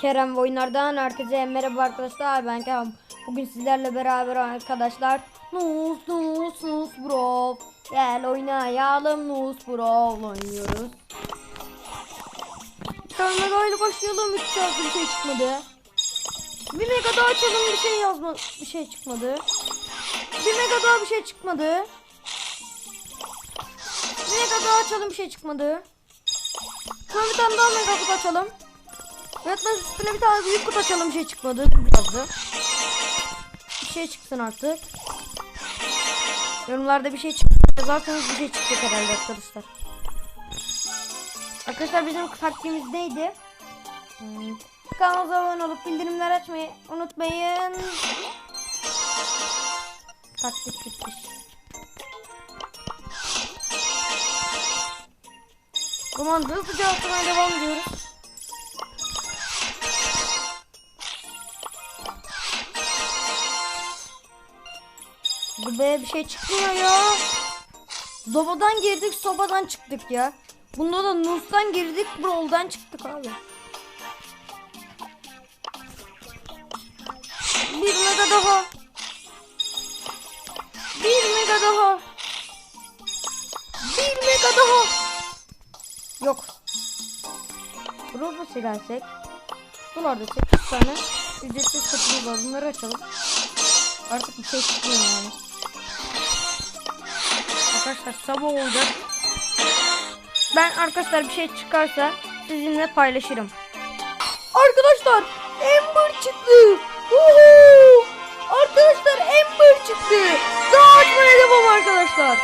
Kerem oyunlardan herkese merhaba arkadaşlar ben Kerem. Bugün sizlerle beraber arkadaşlar Nus Nus Nus Bro Gel oynayalım Nus Bro oynuyoruz. Sonra böyle başlayalım hiç şarkı bir şey çıkmadı. Bir mega daha açalım bir şey yazma bir şey çıkmadı. Bir mega daha bir şey çıkmadı. Bir mega daha açalım bir şey çıkmadı. Sonra bir tane daha mega açalım. Evet ben üstüne bir tane büyük kutu açalım şey çıkmadı. Biraz. Bir şey çıksın artık. Yorumlarda bir şey çıktı. Yazarsanız bir şey çıkacak herhalde arkadaşlar. Arkadaşlar bizim taktiğimiz neydi? Hmm. Kanalımıza abone olup bildirimler açmayı unutmayın. Taktik bitmiş. Zaman hızlıca atmaya devam ediyoruz. Bu be bir şey çıkmıyor ya. Zobadan girdik sobadan çıktık ya. Bunda da Nus'tan girdik Brawl'dan çıktık abi. Bir mega daha. Bir mega daha. Bir mega daha. Yok. Robo silersek. Bunlarda 8 tane ücretsiz satımız var. Bunları açalım. Artık bir şey çıkmıyor yani. Arkadaşlar sabah oldu. Ben arkadaşlar bir şey çıkarsa sizinle paylaşırım. Arkadaşlar Ember çıktı. Uhu! Arkadaşlar Ember çıktı. Daha açmaya devam arkadaşlar.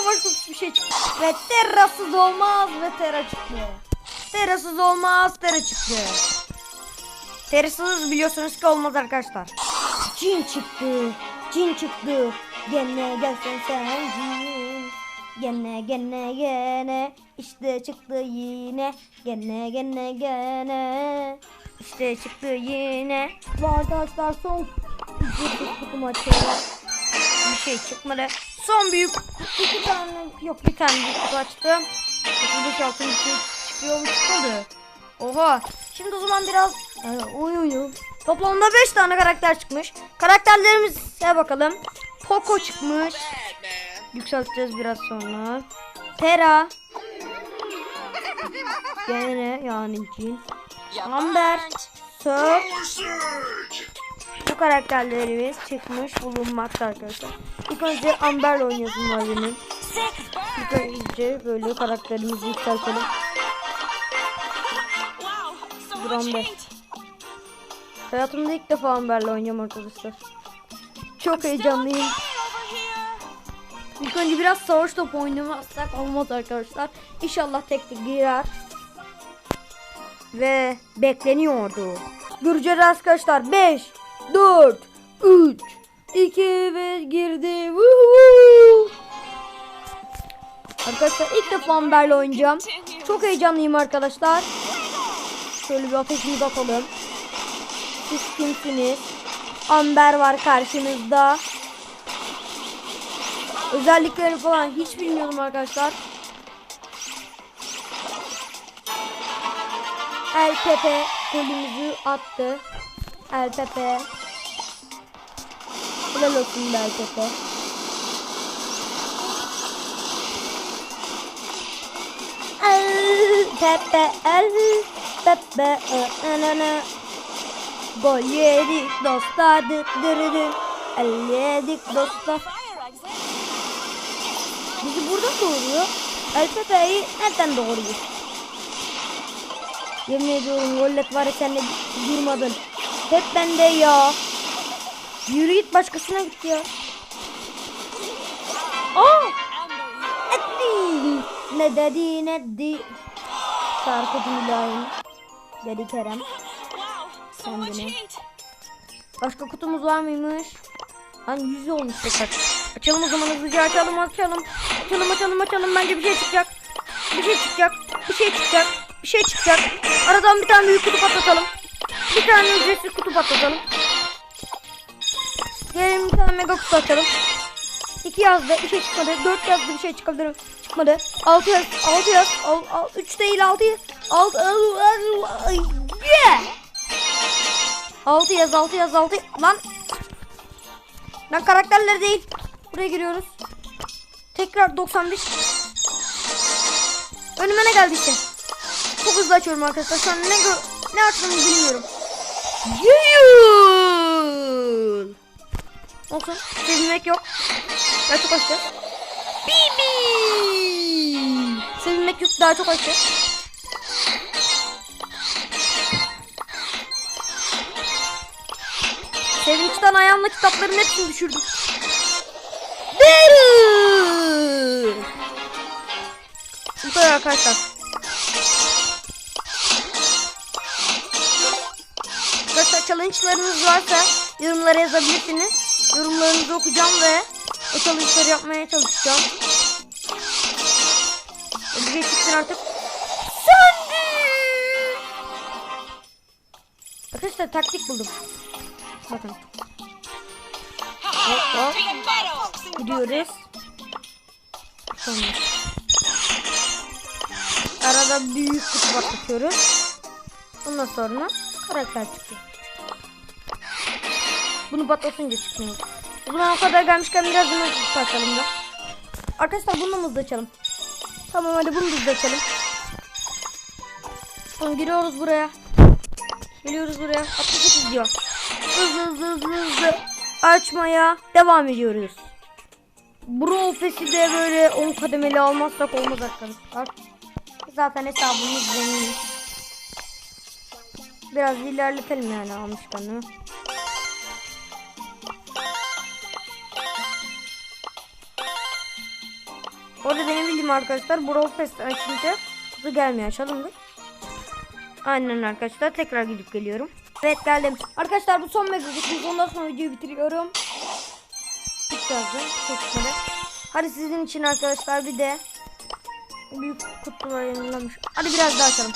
Bir kutusu bir şey çıktı. Ve terrasız olmaz ve terra çıktı. Terrasız olmaz terra çıktı. Terrasız biliyorsunuz ki olmaz arkadaşlar. Cin çıktı. Cin çıktı. Gene gelsen sen cin. Gene gene gene işte çıktı yine gene gene gene işte çıktı yine bu arkadaşlar son açıyorlar bir şey çıkmadı son büyük iki tane yok bir tane büyük kutu açtım 35 altın bir şey çıkıyor mu çıkmadı oha şimdi o zaman biraz e, oyun toplamda 5 tane karakter çıkmış karakterlerimize bakalım Poco çıkmış Yükselteceğiz biraz sonra. Tera. Gene yani Jin. Amber. Surf. Karakterlerimiz çıkmış bulunmakta arkadaşlar. İlk önce Amber'le oynayasım var benim. İlk önce böyle karakterimizi yükseltelim. Dur Amber. Hayatımda ilk defa Amber'le oynayacağım arkadaşlar. Çok heyecanlıyım. İlk önce biraz savaş topu oynamazsak olmaz arkadaşlar. İnşallah tek tek girer. Ve bekleniyordu. Göreceğiz arkadaşlar. 5, 4, 3, 2 ve girdi. Woohoo! Arkadaşlar ilk defa Amber'le oynayacağım. Çok heyecanlıyım arkadaşlar. Şöyle bir ateşimizi atalım. Siz kimsiniz? Amber var karşınızda. Özellikleri falan hiç bilmiyorum arkadaşlar. El Pepe golümüzü attı. El Pepe. Helal olsun be El Pepe. El Pepe El Pepe anana. Gol yedik dostlar dı dırı El yedik dostlar. Bizi burada doğuruyor. El Pepe'yi nereden doğuruyor? Yemin ediyorum gollet var sen de durmadın. Hep bende ya. Yürü git başkasına git ya. Aa! Etti. Ne dedi ne dedi. Şarkıcı mülayim. Dedi Kerem. Kendine. Başka kutumuz var mıymış? Hani yüz olmuş tekrar. Açalım o zaman hızlıca açalım açalım. Açalım açalım açalım bence bir şey çıkacak. Bir şey çıkacak. Bir şey çıkacak. bir şey çıkacak. Aradan bir tane büyük kutu patlatalım. Bir tane ücretsiz kutu patlatalım. Gelin bir tane mega kutu açalım. 2 yazdı bir şey çıkmadı. 4 yazdı bir şey çıkabilir çıkmadı. 6 yaz 6 yaz 3 değil 6 yaz 6 yeah! 6 yaz 6 yaz 6 lan Lan karakterler değil. Buraya giriyoruz. Tekrar 91. Önüme ne geldiyse. Çok hızlı açıyorum arkadaşlar. Şu an ne ne açtığımı bilmiyorum. Yuyul. Olsun. Sevinmek yok. Daha çok açtı. Bibi. Sevinmek yok. Daha çok açtı. Sevinçten ayağımla kitapların hepsini düşürdüm. Derin. Bu kadar arkadaşlar. Challenge'larınız varsa yorumlara yazabilirsiniz. Yorumlarınızı okuyacağım ve o challenge'ları yapmaya çalışacağım. Bir şey çıksın artık. Söndü. Arkadaşlar taktik buldum. Bakın. Hop hop. Gidiyoruz. Sonra. Arada büyük kutu patlatıyoruz. Ondan sonra karakter çıkıyor. Bunu patlatınca çıkmıyor. Buna o kadar gelmişken biraz bunu açalım da. Arkadaşlar bunu hızlı açalım. Tamam hadi bunu hızlı açalım. Tamam giriyoruz buraya. Geliyoruz buraya. 68 diyor. Hızlı hızlı hızlı hızlı açmaya devam ediyoruz. Pass'i de böyle 10 kademeli almazsak olmaz arkadaşlar. Zaten hesabımız zengin. Biraz ilerletelim yani almışken Orada benim bildiğim arkadaşlar Brawl Pass açınca kutu gelmiyor açalım bir. Aynen arkadaşlar tekrar gidip geliyorum. Evet geldim. Arkadaşlar bu son megazikimiz ondan sonra videoyu bitiriyorum. Yazdım. Seçmedi. Hadi sizin için arkadaşlar bir de büyük kutular yayınlamış. Hadi biraz daha açalım.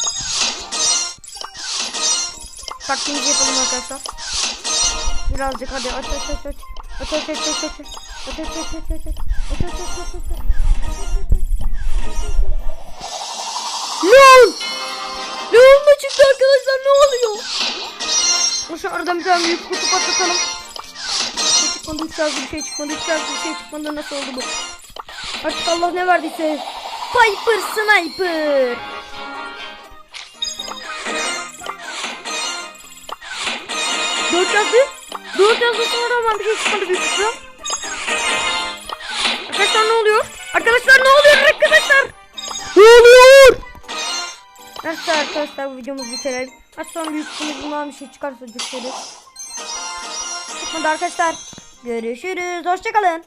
Taktiğimizi yapalım arkadaşlar. Birazcık hadi aç aç aç aç. Aç aç aç aç aç. Aç aç aç aç aç. Aç aç aç aç aç. Lan! Leon mu çıktı arkadaşlar ne oluyor? Şu aradan bir tane büyük kutu patlatalım. Bir şey çıkmadı, üç yazdı bir şey çıkmadı, üç yazdı bir şey çıkmadı. Nasıl oldu bu? Artık Allah ne verdiyse. Piper Sniper. Dört yazdı. Dört yazdı sonra ama bir şey çıkmadı büyük kutu. Arkadaşlar ne oluyor? Arkadaşlar ne oluyor arkadaşlar? Ne oluyor? Neyse arkadaşlar bu videomuzu bitirelim. Az sonra büyük kutumuz bundan bir şey çıkarsa düşeriz. Çıkmadı arkadaşlar. Görüşürüz. Hoşçakalın.